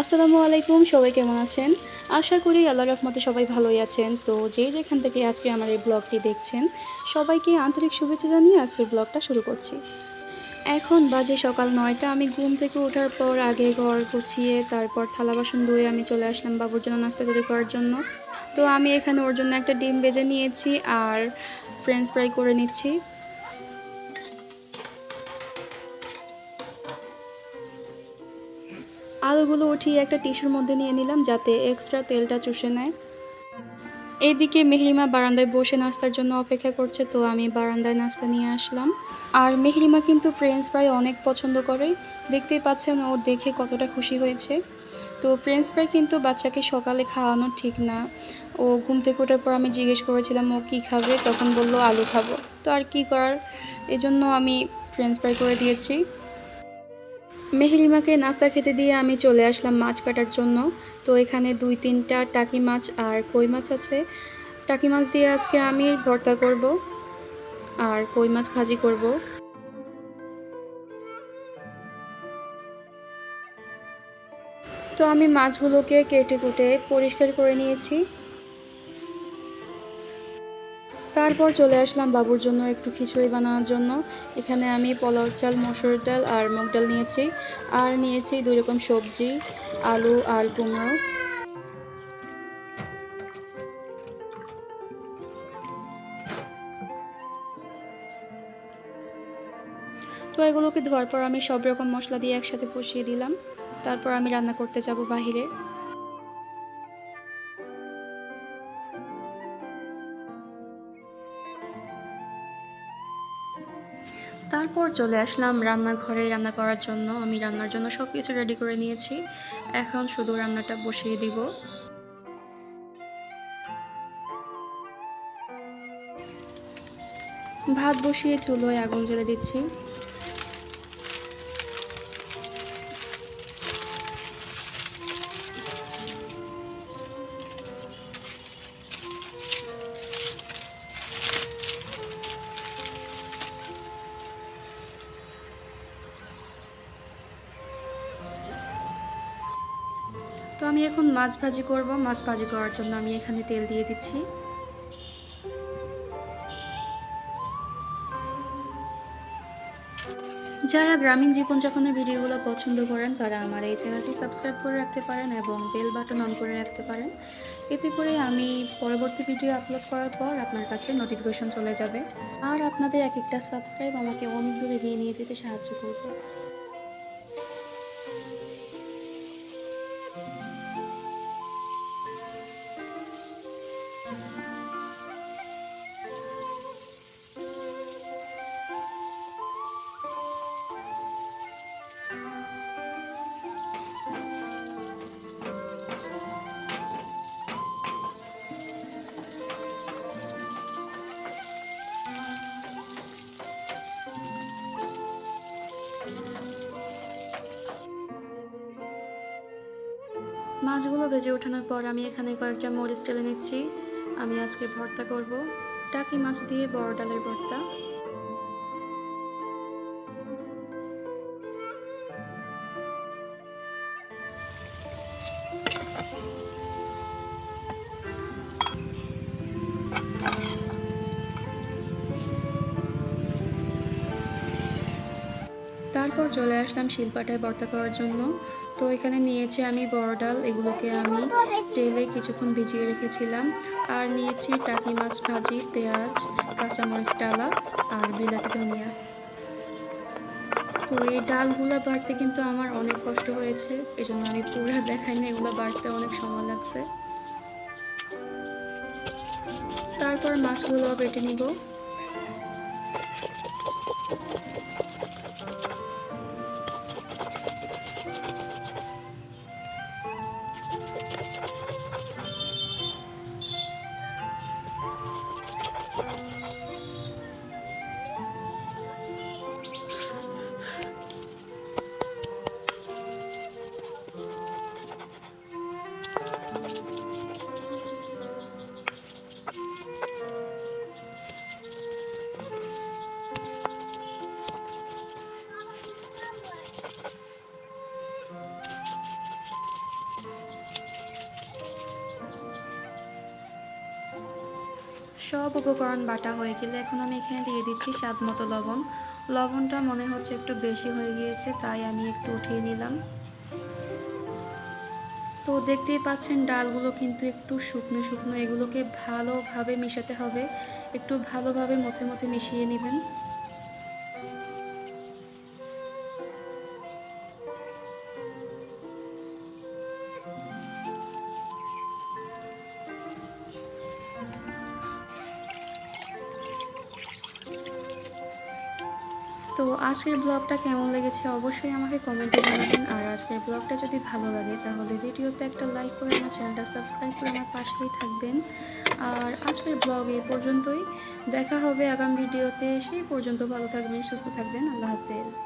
আসসালামু আলাইকুম, সবাই কেমন আছেন? আশা করি আল্লাহ রহমতে সবাই ভালোই আছেন। তো যেই যেখান থেকে আজকে আমার এই ব্লগটি দেখছেন, সবাইকে আন্তরিক শুভেচ্ছা জানিয়ে আজকের ব্লগটা শুরু করছি। এখন বাজে সকাল নয়টা, আমি ঘুম থেকে ওঠার পর আগে ঘর গুছিয়ে তারপর থালা বাসন ধুয়ে আমি চলে আসলাম বাবুর জন্য নাস্তা তৈরি করার জন্য। তো আমি এখানে ওর জন্য একটা ডিম বেজে নিয়েছি আর ফ্রেঞ্চ ফ্রাই করে নিচ্ছি। আলুগুলো উঠিয়ে একটা টিস্যুর মধ্যে নিয়ে নিলাম যাতে এক্সট্রা তেলটা চুষে নেয়। এইদিকে মেহরিমা বারান্দায় বসে নাস্তার জন্য অপেক্ষা করছে, তো আমি বারান্দায় নাস্তা নিয়ে আসলাম। আর মেহরিমা কিন্তু ফ্রেঞ্চ ফ্রাই অনেক পছন্দ করে। দেখতেই পাচ্ছেন ও দেখে কতটা খুশি হয়েছে। তো ফ্রেঞ্চ ফ্রাই কিন্তু বাচ্চাকে সকালে খাওয়ানো ঠিক না। ও ঘুম থেকে ওঠার পর আমি জিজ্ঞেস করেছিলাম, ও কী খাবে? তখন বলল, আলু খাব। তো আর কি করার? এজন্য আমি ফ্রেঞ্চ ফ্রাই করে দিয়েছি। মেহরিমাকে নাস্তা খেতে দিয়ে আমি চলে আসলাম মাছ কাটার জন্য। তো এখানে দুই তিনটা টাকি মাছ আর কই মাছ আছে। টাকি মাছ দিয়ে আজকে আমি ভর্তা করব আর কই মাছ ভাজি করব। তো আমি মাছগুলোকে কেটে কুটে পরিষ্কার করে নিয়েছি। তারপর চলে আসলাম বাবুর জন্য একটু খিচুড়ি বানানোর জন্য। এখানে আমি পোলাও চাল, মসুর ডাল আর মুগ ডাল নিয়েছি। আর নিয়েছি দুই রকম সবজি, আলু আর কুমড়ো। তো এগুলোকে ধোয়ার পর আমি সব রকম মশলা দিয়ে একসাথে বসিয়ে দিলাম। তারপর আমি রান্না করতে যাব বাহিরে। তারপর চলে আসলাম রান্নাঘরে রান্না করার জন্য। আমি রান্নার জন্য সব কিছু রেডি করে নিয়েছি। এখন শুধু রান্নাটা বসিয়ে দিব। ভাত বসিয়ে চুলোয় আগুন জ্বেলে দিচ্ছি। আমি এখন মাছ ভাজি করব। মাছ ভাজি করার জন্য আমি এখানে তেল দিয়ে দিচ্ছি। যারা গ্রামীণ জীবনযাপনের ভিডিওগুলো পছন্দ করেন, তারা আমার এই চ্যানেলটি সাবস্ক্রাইব করে রাখতে পারেন এবং বেল বাটন অন করে রাখতে পারেন। এতে করে আমি পরবর্তী ভিডিও আপলোড করার পর আপনার কাছে নোটিফিকেশন চলে যাবে। আর আপনাদের এক একটা সাবস্ক্রাইব আমাকে অনেক দূরে এগিয়ে নিয়ে যেতে সাহায্য করবে। মাছগুলো ভেজে ওঠানোর পর আমি এখানে কয়েকটা মরিচ টেলে নিচ্ছি। আমি আজকে ভর্তা করব। টাকি মাছ দিয়ে বড় ডালের ভর্তা। তারপর চলে আসলাম শিলপাটায় ভর্তা করার জন্য। তো এখানে নিয়েছি আমি বড় ডাল, এগুলোকে আমি তেলে কিছুক্ষণ ভিজিয়ে রেখেছিলাম। আর নিয়েছি টাকি মাছ ভাজি, পেঁয়াজ, কাঁচামরিচ ডালা আর বিলাতি ধনিয়া। তো এই ডালগুলো বাড়তে কিন্তু আমার অনেক কষ্ট হয়েছে, এজন্য আমি পুরো দেখাইনি এগুলো বাড়তে অনেক সময় লাগছে। তারপর মাছগুলো বেটে নিব। সব উপকরণ বাটা হয়ে গেলে এখন আমি এখানে দিয়ে দিচ্ছি স্বাদ মতো লবণ। লবণটা মনে হচ্ছে একটু বেশি হয়ে গিয়েছে, তাই আমি একটু উঠিয়ে নিলাম। তো দেখতেই পাচ্ছেন, ডালগুলো কিন্তু একটু শুকনো শুকনো, এগুলোকে ভালোভাবে মিশাতে হবে। একটু ভালোভাবে মথে মথে মিশিয়ে নেবেন। তো আজকের ব্লগটা কেমন লেগেছে অবশ্যই আমাকে কমেন্টে জানাবেন। আর আজকের ব্লগটা যদি ভালো লাগে, তাহলে ভিডিওতে একটা লাইক করে আমার চ্যানেলটা সাবস্ক্রাইব করে আমার পাশেই থাকবেন। আর আজকের ব্লগ এই পর্যন্তই। দেখা হবে আগাম ভিডিওতে। সেই পর্যন্ত ভালো থাকবেন, সুস্থ থাকবেন। আল্লাহ হাফেজ।